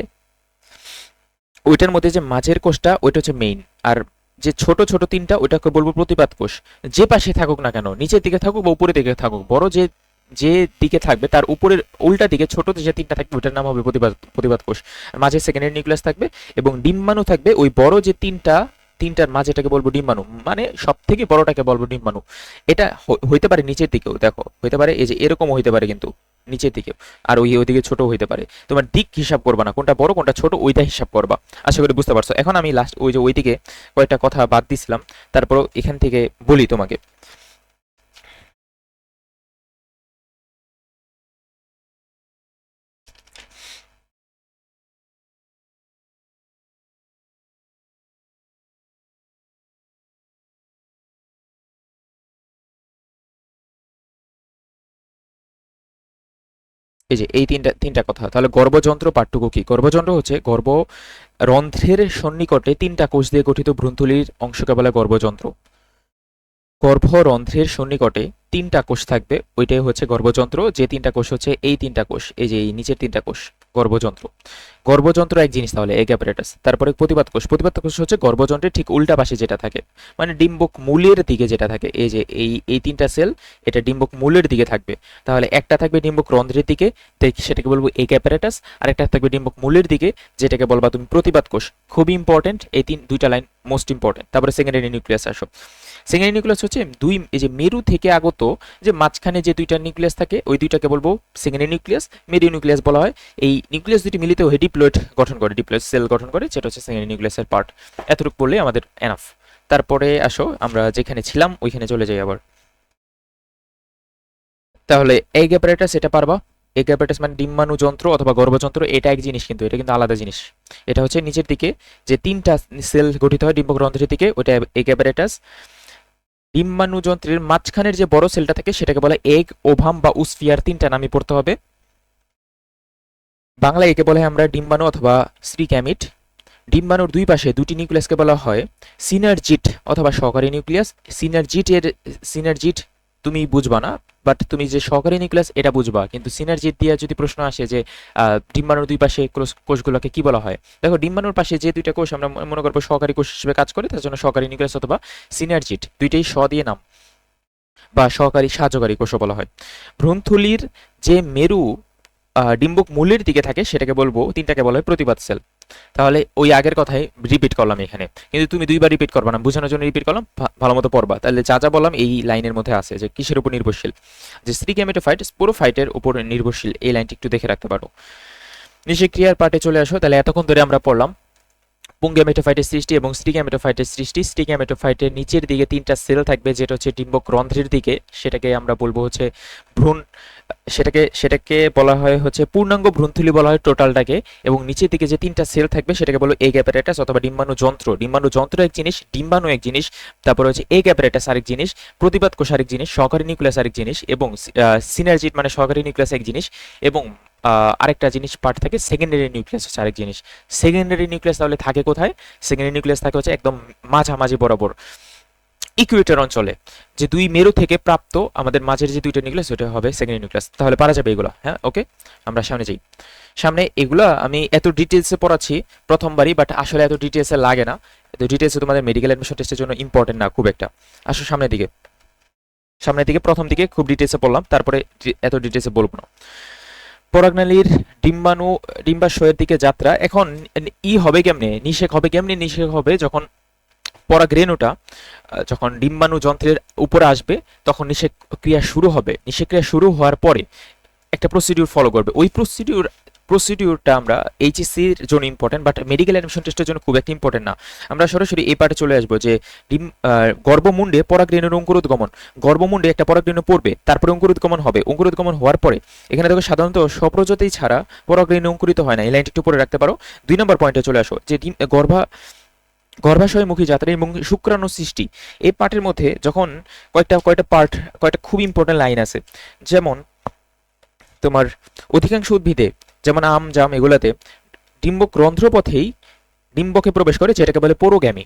Speaker 1: ওইটার মধ্যে যে মাঝের কোষটা, ওইটা হচ্ছে মেইন আর যে ছোট ছোট তিনটা, ওইটাকে বলব প্রতিপাদ কোষ। যে পাশে থাকুক না কেন, নিচের দিকে থাকুক বা উপরের দিকে থাকুক, বড় যে যে দিকে থাকবে, তার উপরের উল্টা দিকে ছোট যে তিনটা থাকবে, ওইটার নাম হবে প্রতিবাদ প্রতিবাদ কোষ। আর মাঝে সেকেন্ডারি নিউক্লিয়াস থাকবে এবং ডিম্বাণু থাকবে, ওই বড় যে তিনটা, তিনটার মাঝেটাকে বলব ডিম্বাণু। মানে সব থেকে বড়টাকে বলব ডিম্বাণু। এটা হইতে পারে নিচের দিকেও, দেখো, হইতে পারে, এই যে এরকমও হইতে পারে কিন্তু। নিচের দিকে। আর ওই ওইদিকে ছোট হইতে পারে। তোমার দিক হিসাব করবা না, কোনটা বড়, কোনটা ছোট, ওইটা হিসাব করবা। আশা করি বুঝতে পারছ। এখন আমি লাস্ট ওই যে ওইদিকে কয়েকটা কথা বাদ দিছিলাম। তারপর এখান থেকে বলি তোমাকে। এই যে, এই তিনটা তিনটা কথা। তাহলে গর্ভযন্ত্র পাঠ্যক্য কি? গর্ভযন্ত্র হচ্ছে গর্ভ রন্ধ্রের সন্নিকটে তিনটা কোষ দিয়ে গঠিত ভ্রূণথলির অংশকে বলে গর্ভযন্ত্র গর্ভরন্ধ্রের সন্নিকটে তিনটা কোষ থাকবে, ওইটাই হচ্ছে গর্ভযন্ত্র। যে তিনটা কোষ হচ্ছে এই তিনটা কোষ, এই যে, এই নিচের তিনটা কোষ। গর্ভযন্ত্র। গর্ভযন্ত্র এক জিনিস তাহলে এগ অ্যাপারেটাস তারপরে প্রতিবাদ কোষ। প্রতিবাদ কোষ হচ্ছে গর্ভযন্ত্রের ঠিক উল্টা পাশে যেটা থাকে। মানে ডিম্বক মূলের দিকে যেটা থাকে, এই যে এই এই তিনটা সেল, এটা ডিম্বক মূলের দিকে থাকবে। তাহলে একটা থাকবে ডিম্বক রন্ধ্রের দিকে সেটাকে বলব এগ অ্যাপারেটাস আর একটা থাকবে ডিম্বক মূলের দিকে, যেটাকে বলবা তুমি প্রতিবাদ কোষ। খুব ইম্পর্টেন্ট এই তিন, দুইটা লাইন মোস্ট ইম্পর্টেন্ট তারপরে সেকেন্ডারি নিউক্লিয়াস আসো। সেকেন্ডারি নিউক্লিয়াস হচ্ছে দুই, এই যে মেরু থেকে আগত যে মাঝখানে যে দুইটা নিউক্লিয়াস থাকে, ওই দুইটাকে বলব সেকেন্ডারি নিউক্লিয়াস মেরু নিউক্লিয়াস বলা হয়। এই নিউক্লিয়াস দুটি মিলিত হয়ে ডিপ্লয়েড গঠন করে ডিপ্লয়েড সেল গঠন করে যেটা হচ্ছে সেকেন্ডারি নিউক্লিয়াসের পার্ট এতটুকু বললে আমাদের এনাফ তারপরে আসো, আমরা যেখানে ছিলাম, ওইখানে চলে যাই আবার। তাহলে এই অ্যাপারেটাস এটা পারবা। এগ অ্যাপারেটাস মানে ডিম্বাণু যন্ত্র অথবা গর্ভযন্ত্র, এটা এক জিনিস কিন্তু, এটা কিন্তু আলাদা জিনিস। এটা হচ্ছে নিচের দিকে যে তিনটা সেল গঠিত হয় ডিম্বগ্রন্থের দিকে ওটা এগ অ্যাপারেটাস ডিম্বাণু যন্ত্রের মাঝখানের যে বড় সেলটা থাকে, সেটাকে বলে এগ, ওভাম বা উসফিয়ার, তিনটা নামই পড়তে হবে। বাংলায় একে বলে আমরা ডিম্বাণু অথবা শ্রীক্যামিট ডিম্বাণুর দুই পাশে দুটি নিউক্লিয়াসকে বলা হয় সিনার্জিট অথবা সহকারী নিউক্লিয়াস। সিনার্জিটের, সিনার্জিট তুমি বুঝবা না বাট তুমি যে সহকারী নিউক্লিয়াস এটা বুঝবা। কিন্তু সিনার্জিট দিয়ে যদি প্রশ্ন আসে যে ডিম্বাণুর দুই পাশে কোষ- কোষগুলোকে কি বলা হয়? দেখো, ডিম্বাণুর পাশে যে দুইটা কোষ আমরা মনে- করব সহকারী কোষ হিসেবে কাজ করে, তার জন্য সহকারী নিউক্লিয়াস অথবা সিনার্জিট দুইটাই স দিয়ে নাম। বা সহকারী সাহায্যকারী কোষও বলা হয়। ভ্রূণথলির যে মেরু ডিম্বক মূলের দিকে থাকে, সেটাকে বলব, তিনটাকে বলা হয় প্রতিবাদ সেল। তাহলে ওই আগের কথাই রিপিট করলাম এখানে। কিন্তু তুমি দুইবার রিপিট করবা না, বোঝানোর জন্য রিপিট করলাম ভালো মতো পড়বা। তাহলে যা যা বললাম এই লাইনের মধ্যে আছে যে কিসের উপর নির্ভরশীল? যে স্ত্রী ফাইট পুরো ফাইটের উপর নির্ভরশীল, এই লাইনটি একটু দেখে রাখতে পারো। নিষেক্রিয়ার পার্টে চলে আসো, তাহলে এতক্ষণ ধরে আমরা পড়লাম পুঙ্গ্যামেটোফাইটের সৃষ্টি এবং স্টিগ্যামেটোফাইটের সৃষ্টি। স্টিগ্যামেটোফাইটের নিচের দিকে তিনটা সেল থাকবে, যেটা হচ্ছে ডিম্বক রন্ধ্রের দিকে। সেটাকে আমরা বলব হচ্ছে ভ্রূণ, সেটাকে সেটাকে বলা হয় হচ্ছে পূর্ণাঙ্গ ভ্রূণথলি বলা হয় টোটালটাকে। এবং নিচের দিকে যে তিনটা সেল থাকবে, সেটাকে বলো এগ অ্যাপারেটাস অথবা ডিম্বাণু যন্ত্র। ডিম্বাণু যন্ত্র এক জিনিস, ডিম্বাণু এক জিনিস, তারপরে হচ্ছে এগ অ্যাপারেটাস আরেক জিনিস, প্রতিবাদ কোষ আরেক জিনিস, সহকারী নিউক্লিয়াস আরেক জিনিস এবং সিনার্জিট মানে সহকারী নিউক্লিয়াস এক জিনিস এবং আরেকটা জিনিস পার্ট থাকে সেকেন্ডারি নিউক্লিয়াস হচ্ছে আরেক জিনিস। সেকেন্ডারি নিউক্লিয়াস তাহলে থাকে কোথায়? সেকেন্ডারি নিউক্লিয়াস থাকে হচ্ছে একদম মাঝামাঝি বরাবর। ইকুয়েটর অঞ্চলে, যে দুই মেরু থেকে প্রাপ্ত আমাদের মাঝের যে দুইটা নিউক্লিয়াস ওটা হবে সেকেন্ডারি নিউক্লিয়াস তাহলে পারা যাবে এগুলো হ্যাঁ ওকে আমরা সামনে যাই। সামনে এগুলো আমি এত ডিটেলসে পড়াচ্ছি প্রথমবারই বাট আসলে এত ডিটেলসে লাগে না। এত ডিটেলসে তোমাদের মেডিকেল অ্যাডমিশন টেস্টের জন্য ইম্পর্টেন্ট না, খুব একটা। আসো সামনের দিকে। সামনের দিকে, প্রথম দিকে খুব ডিটেলসে পড়লাম, তারপরে এত ডিটেলসে বলব না। পরাগনালীর ডিম্বাণু ডিম্বাশয়ের দিকে যাত্রা। এখন ই হবে কেমনে? নিষেক হবে কেমনে? নিষেক হবে যখন পরাগরেণুটা যখন ডিম্বাণু যন্ত্রের উপরে আসবে, তখন নিষেক ক্রিয়া শুরু হবে। নিষেক ক্রিয়া শুরু হওয়ার পরে একটা প্রসিডিউর ফলো করবে। ওই প্রসিডিউর প্রসিডিউরটা আমরা এইচএসসির জন্য ইম্পর্টেন্ট বাট মেডিকেল অ্যাডমিশন টেস্টের জন্য খুব একটা ইম্পর্টেন্ট না। আমরা সরাসরি এই পার্টে চলে আসব যে, ডিম গর্ভমুণ্ডে পরাগরেণুর অঙ্কুরোদ্গমন। গর্ভমুণ্ডে একটা পরাগরেণু পড়বে, তারপরে অঙ্কুরোদ্গমন হবে। অঙ্কুরোদ্গমন হওয়ার পরে, এখানে দেখো সাধারণত স্বপ্রজাতি ছাড়া পরাগরেণু অঙ্কুরিত হয় না। এই লাইনটি একটু পরে রাখতে পারো। দুই নম্বর পয়েন্টে চলে আসো, যে ডিম, গর্ভা, গর্ভাশয়মুখী যাত্রা এবং শুক্রাণু সৃষ্টি। এই পার্টের মধ্যে যখন কয়েকটা কয়েকটা পার্ট কয়েকটা খুব ইম্পর্টেন্ট লাইন আছে। যেমন তোমার অধিকাংশ উদ্ভিদে যেমন আম, জাম এগুলাতে ডিম্বক রন্ধ্রপথেই ডিম্বকে প্রবেশ করে যেটাকে বলে পোরোগ্যামি।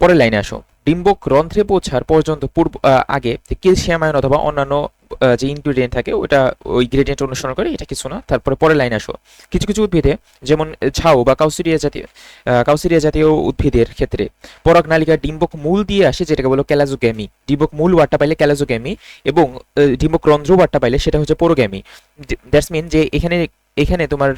Speaker 1: পরের লাইনে আসো। ডিম্বক রন্ধ্রে পৌঁছার পর্যন্ত পূর্ব আগে ক্যালসিয়াম আয়ন অথবা অন্যান্য যে ইনগ্রিডিয়েন্ট থাকে, ওটা ওই গ্রেডিয়েন্ট অনুসরণ করে, এটা কিছু না। তারপরে পরের লাইন আসো। কিছু কিছু উদ্ভিদে, যেমন ঝাউ বা কাউসিরিয়া জাতীয় কাউসিরিয়া জাতীয় উদ্ভিদের ক্ষেত্রে পরাগ নালিকা ডিম্বক মূল দিয়ে আসে, যেটাকে বলো ক্যালাজোগ্যামি। ডিম্বক মূল ওয়ার্ডটা পাইলে ক্যালাজোগ্যামি এবং ডিম্বক রন্ধ্র ওয়ার্ডটা পাইলে সেটা হচ্ছে পোরোগ্যামি দ্যাটস মিন যে এখানে এখানে তোমার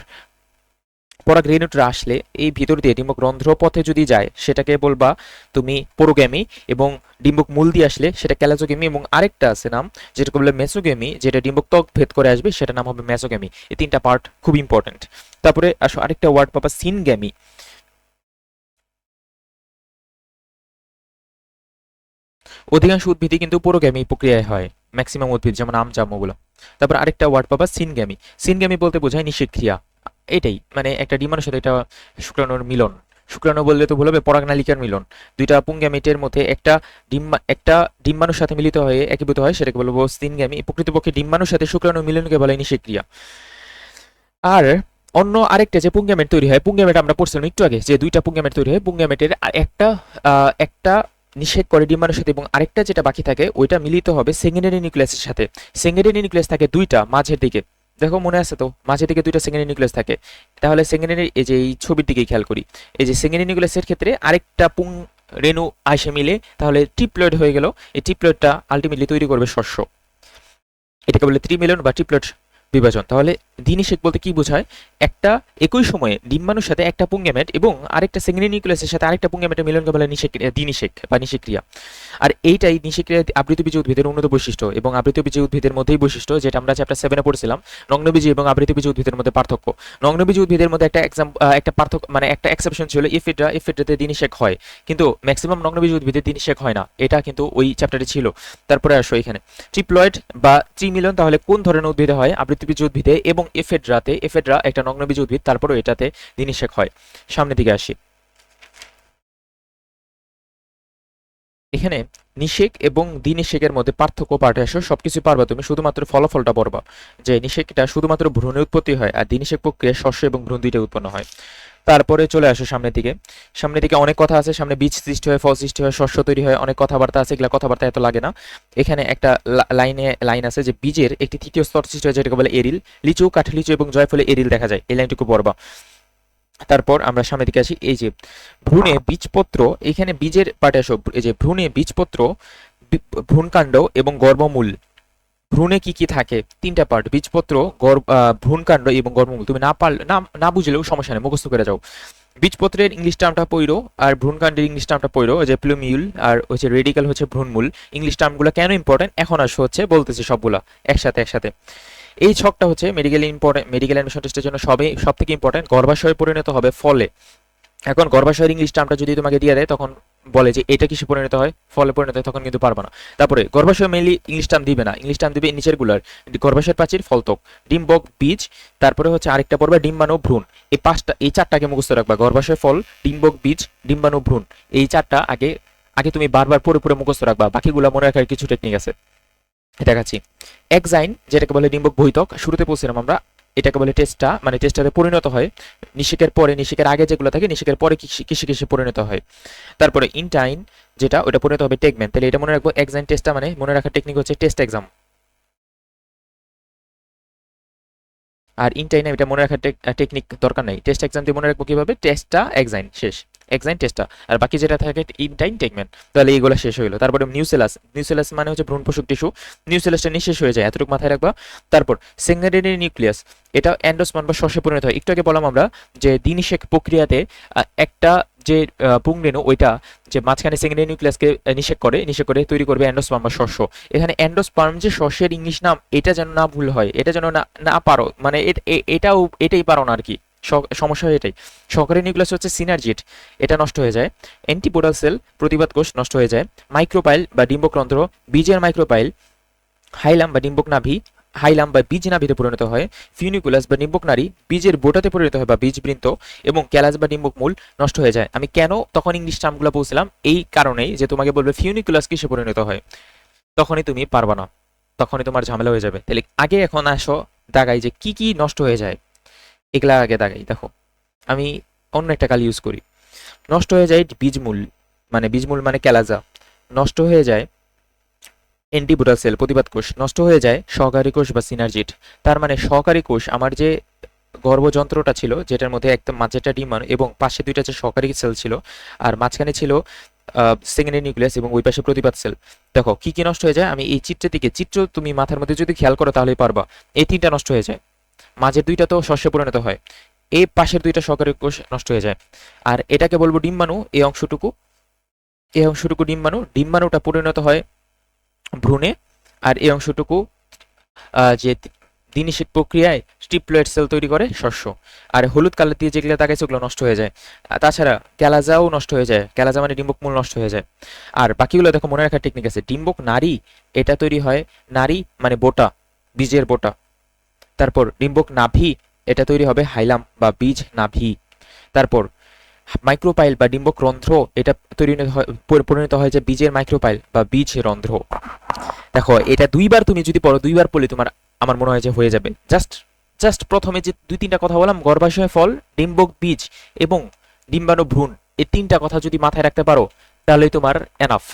Speaker 1: পরাগ রেণুটা আসলে এই ভিতর দিয়ে ডিম্বক রন্ধ্র পথে যদি যায় সেটাকে বলবা তুমি পোরোগ্যামি এবং ডিম্বক মূল দিয়ে আসলে সেটা ক্যালাজোগ্যামি এবং আরেকটা আছে নাম, যেটাকে বলে মেসোগ্যামি যেটা ডিম্বক ত্বক ভেদ করে আসবে সেটা নাম হবে মেসোগ্যামি এই তিনটা পার্ট খুব ইম্পর্টেন্ট তারপরে আসো আরেকটা ওয়ার্ড পাবা সিনগ্যামি অধিকাংশ উদ্ভিদই কিন্তু পুরোগ্যামি প্রক্রিয়ায় হয় ম্যাক্সিমাম উদ্ভিদ যেমন আম, জাম, ওগুলো। তারপর আরেকটা ওয়ার্ড পাবা সিনগ্যামি সিনগ্যামি বলতে বোঝায় নিষেক ক্রিয়া এটাই মানে একটা ডিমানের সাথে এটা শুক্রাণুর মিলন। শুক্রাণু বললে তো ভুল হবে, পরাগনালিকার মিলন। দুইটা পুংগ্যামিটের মধ্যে একটা ডিম্বা একটা ডিম্বাণুর সাথে মিলিত হয়ে, একীভূত হয়, সেটাকে বলব সিনগ্যামি প্রকৃতপক্ষে ডিম্বাণুর সাথে শুক্রাণু মিলনকে বলা হয় নিষেক ক্রিয়া আর অন্য আরেকটা যে পুংগ্যামেট তৈরি হয় পুংগ্যামেট আমরা পড়ছিলাম একটু আগে, যে দুইটা পুংগ্যামেট তৈরি হয় পুংগ্যামেটের আর একটা একটা নিষেক করে ডিম্বাণুর সাথে এবং আরেকটা যেটা বাকি থাকে, ওইটা মিলিত হবে সেকেন্ডারি নিউক্লিয়াসের সাথে। সেকেন্ডারি নিউক্লিয়াস থাকে দুইটা, মাঝের দিকে। দেখো, মনে আছে তো? মাঝে দিকে দুইটা সেকেন্ডারি নিউক্লিয়াস থাকে। তাহলে সেকেন্ডারি, এই যে এই ছবির দিকেই খেয়াল করি। এই যে সেকেন্ডারি নিউক্লিয়াসের ক্ষেত্রে আরেকটা পুং রেণু আসে মিলে, তাহলে ট্রিপ্লয়েড হয়ে গেল। এই ট্রিপ্লয়েডটা আলটিমেটলি তৈরি করবে শস্য। এটাকে বলে ত্রিমিলন বা ট্রিপ্লয়েড বিভাজন। তাহলে দ্বিনিষেক বলতে কি বোঝায়? একটা একই সময়ে ডিম্বাণুর সাথে একটা পুঙ্গেমেট এবং আরেকটা সেকেন্ডারি নিউক্লিয়াসের সাথে আরেকটা পুঙ্গেমেটের মিলনকে বলে নিষেক দ্বিনিষেক বা নিষেক্রিয়া। আর এইটাই নিষেক্রিয়া আবৃতবীজী উদ্ভিদের উন্নত বৈশিষ্ট্য এবং আবৃতবীজী উদ্ভিদের মধ্যেই বৈশিষ্ট্য, যেটা আমরা চ্যাপ্টার সেভেনে পড়ছিলাম নগ্নবীজী এবং আবৃতবীজী উদ্ভিদের মধ্যে পার্থক্য। নগ্নবীজী উদ্ভিদের মধ্যে একটা এক্সাম একটা পার্থক্য মানে একটা এক্সেপশন ছিল ইফিডরা ইফিডরাতে দিনিষেক হয়। কিন্তু ম্যাক্সিমাম নগ্নবীজী উদ্ভিদের দিনিষেক হয় না। এটা কিন্তু ওই চ্যাপ্টারে ছিল। তারপরে আসো এখানে। ট্রিপ্লয়েড বা ত্রিমিলন তাহলে কোন ধরনের উদ্ভিদে হয়? আবৃতবীজ উদ্ভিদে এবং এফেড্রাতে এফেড্রা একটা নগ্নবীজ উদ্ভিদ তারপরও এটাতে দিনিশেক হয়। সামনের দিকে আসি। এখানে নিষেক এবং দিনিষেকের মধ্যে পার্থক্য পাঠে আসো সবকিছু পারবা তুমি, শুধুমাত্র ফলাফলটা পড়বা। যে নিষেকটা শুধুমাত্র ভ্রূণে উৎপত্তি হয়, আর দিনিষেক প্রক্রিয়া শস্য এবং ভ্রূণ দুইটা উৎপন্ন হয়। তারপরে চলে আসো সামনের দিকে। সামনের দিকে অনেক কথা আছে, সামনে বীজ সৃষ্টি হয়, ফল সৃষ্টি হয়, শস্য তৈরি হয়, অনেক কথাবার্তা আছে, এগুলা কথাবার্তা এত লাগে না। এখানে একটা লাইনে, লাইন আছে যে বীজের একটি তৃতীয় স্তর সৃষ্টি হয়, যেটাকে বলে এরিল। লিচু, কাঠলিচু এবং জয়ফলে এরিল দেখা যায়, এই লাইনটুকু পড়বা তারপর আমরা সামনের দিকে আসি, এই যে ভ্রূণে বীজপত্র, এখানে বীজের পাটে আসো, এই যে ভ্রূণে বীজপত্র ভ্রূণকাণ্ড এবং গর্ভমূল। ভ্রূণে কি কি থাকে? তিনটা পার্ট বীজপত্র ভ্রূণকাণ্ড এবং গর্ভমূল। তুমি না পারলে, না না বুঝলেও সমস্যা নেই, মুখস্থ করে যাও। বীজপত্রের ইংলিশ টার্মটা পইরো আর ভ্রূণকাণ্ডের ইংলিশ টার্মটা পইরো যে প্লুমিউল আর হচ্ছে রেডিক্যাল হচ্ছে ভ্রূণমূল। ইংলিশ টার্মগুলো কেন ইম্পর্টেন্ট এখন আসো হচ্ছে বলতেছি সবগুলা, একসাথে একসাথে। এই ছকটা হচ্ছে মেডিকেল ইম্পর্টেন্ট মেডিকেল অ্যাডমিশন টেস্টের জন্য সবই সব থেকে ইম্পর্টেন্ট গর্ভাশয়ে পরিণত হবে ফলে। এখন গর্ভাশয়ের ইংলিশ টার্মটা যদি তোমাকে দিয়ে দেয়, তখন বলে যে এটা কিসে পরিণত হয়? ফলে পরিণত হয়, তখন কিন্তু পারব না। তারপরে, গর্ভাশয় মেনলি ইংলিশ টার্ম দিবে না। ইংলিশ টার্ম দিবে নিচেরগুলার, গর্ভাশয়ের প্রাচীর ফলতক ডিম্বক বীজ, তারপরে হচ্ছে আরেকটা পড়বে ডিম্বাণু, ভ্রূণ। এই পাঁচটা, এই চারটাকে মুখস্থ রাখবা, গর্ভাশয় ফল ডিম্বক বীজ, ডিম্বাণু, ভ্রূণ। এই চারটা আগে আগে তুমি বারবার পরে পরে মুখস্থ রাখবা। বাকিগুলো মনে রাখার কিছু টেকনিক আছে। দেখাচ্ছি। এক্সাইন যেটাকে বলে ডিম্বক বৈতক শুরুতে পৌঁছিলাম আমরা। এটাকে বলে টেস্টা মানে টেস্টারে পরিণত হয়। নিষেকের পরে, নিষেকের আগে যেগুলো থাকে, নিষেকের পরে কৃষি কৃষি পরিণত হয়। তারপরে ইনটাইন যেটা, ওটা পরিণত হবে টেকম্যান তাহলে এটা মনে রাখব এক্সাইন টেস্টা মানে মনে রাখার টেকনিক হচ্ছে টেস্ট এক্সাম আর ইনটাইনে এটা মনে রাখার টেকনিক দরকার নেই। টেস্ট এক্সাম দিয়ে মনে রাখব কীভাবে? টেস্টটা এক্সাইন শেষ। এক্সাইন টেস্টটা আর বাকি যেটা থাকে ইনটাইন টেকমেন্ট তাহলে এইগুলো শেষ হইল। তারপরে নিউসেলাস নিউসেলাস মানে হচ্ছে ভ্রূণপোষক টিস্যু নিউসেলাসটা নিঃশেষ হয়ে যায়, এতটুকু মাথায় রাখবা। তারপর সেকেন্ডারি নিউক্লিয়াস এটা অ্যান্ডোসমান বা শস্যে পরিণত হয়। একটু আগে বললাম আমরা যে দিনিশেক প্রক্রিয়াতে একটা যে পুংরেণু, ওইটা যে মাঝখানে সেকেন্ডারি নিউক্লিয়াসকে নিষেক করে নিষেক করে তৈরি করবে অ্যান্ডোস্পার্ম বা শস্য এখানে অ্যান্ডোস্পার্ম যে শস্যের ইংলিশ নাম, এটা যেন না ভুল হয়, এটা যেন না না পারো মানে এটাও, এটাই পারো না আর কি। সমস্যা হয় এটাই। সহকারী নিউক্লিয়াস হচ্ছে সিনার্জিট এটা নষ্ট হয়ে যায়। অ্যান্টিপোডাল সেল প্রতিবাদ কোষ নষ্ট হয়ে যায়। মাইক্রোপাইল বা ডিম্বক্রন্থ বীজের মাইক্রোপাইল, হাইলাম বা ডিম্বক নাভি, হাইলাম বা বীজ নাভিতে পরিণত হয়। ফিউনিকুলাস বা ডিম্বক নারী বীজের বোটাতে পরিণত হয় বা বীজবৃন্ত এবং ক্যালাস বা ডিম্বক মূল নষ্ট হয়ে যায়। আমি কেন তখন ইংলিশ টার্মগুলো বলছিলাম? এই কারণেই যে তোমাকে বলবে ফিউনিকুলাস কিসে পরিণত হয়? তখনই তুমি পারবা না। তখনই তোমার ঝামেলা হয়ে যাবে। তাহলে আগে এখন আসো, দাগাই যে কি কি নষ্ট হয়ে যায়। এগুলা আগে দাগাই, দেখো। আমি অন্য একটা কাল ইউজ করি। নষ্ট হয়ে যায় বীজমূল মানে বীজমূল মানে ক্যালাজা নষ্ট হয়ে যায় অ্যান্টিবোটাল সেল প্রতিবাদ কোষ। নষ্ট হয়ে যায় সহকারী কোষ বা সিনার্জিট তার মানে সহকারী কোষ, আমার যে গর্ভযন্ত্রটা ছিল, যেটার মধ্যে একদম মাঝেটা ডিমান এবং পাশে দুইটা যে সহকারী সেল ছিল, আর মাঝখানে ছিল সেকেন্ডারি নিউক্লিয়াস এবং ওই পাশে প্রতিবাদ সেল। দেখো, কি কি নষ্ট হয়ে যায়? আমি এই চিত্রের দিকে, চিত্র তুমি মাথার মধ্যে যদি খেয়াল করো তাহলেই পারবা। এই তিনটা নষ্ট হয়ে যায়। মাঝের দুইটা তো শস্যে পরিণত হয়। এই পাশের দুইটা সহকারী কোষ নষ্ট হয়ে যায়। আর এটাকে বলব ডিম্বাণু, এই অংশটুকু। এই অংশটুকু ডিম্বাণু, ডিম্বাণুটা পরিণত হয় ভ্রূণে। আর এই অংশটুকু যে দিনিষেক প্রক্রিয়ায় স্টিপলয়েড সেল তৈরি করে শস্য। আর হলুদ কালার দিয়ে যেগুলো তাকাইছে ওগুলো নষ্ট হয়ে যায়। তাছাড়া ক্যালাজাও নষ্ট হয়ে যায়। ক্যালাজা মানে ডিম্বক মূল নষ্ট হয়ে যায়। আর বাকিগুলো দেখো, মনে রাখার টেকনিক আছে। ডিম্বক নারী, এটা তৈরি হয় নারী মানে বোটা, বীজের বোটা। তারপর ডিম্বক নাভি, এটা তৈরি হবে হাইলাম বা বীজ নাভি। তারপর মাইক্রোপাইল বা ডিম্বক রন্ধ্র, এটা তৈরি পরিণত হয় যে বীজের মাইক্রোপাইল বা বীজ রন্ধ্র। দেখো, এটা দুইবার তুমি যদি পড়ো, দুইবার পড়লে তোমার, আমার মনে হয় যে হয়ে যাবে। জাস্ট জাস্ট প্রথমে যে দুই তিনটা কথা বললাম, গর্ভাশয় ফল ডিম্বক বীজ এবং ডিম্বাণু ভ্রূণ এই তিনটা কথা যদি মাথায় রাখতে পারো তাহলেই তোমার এনাফ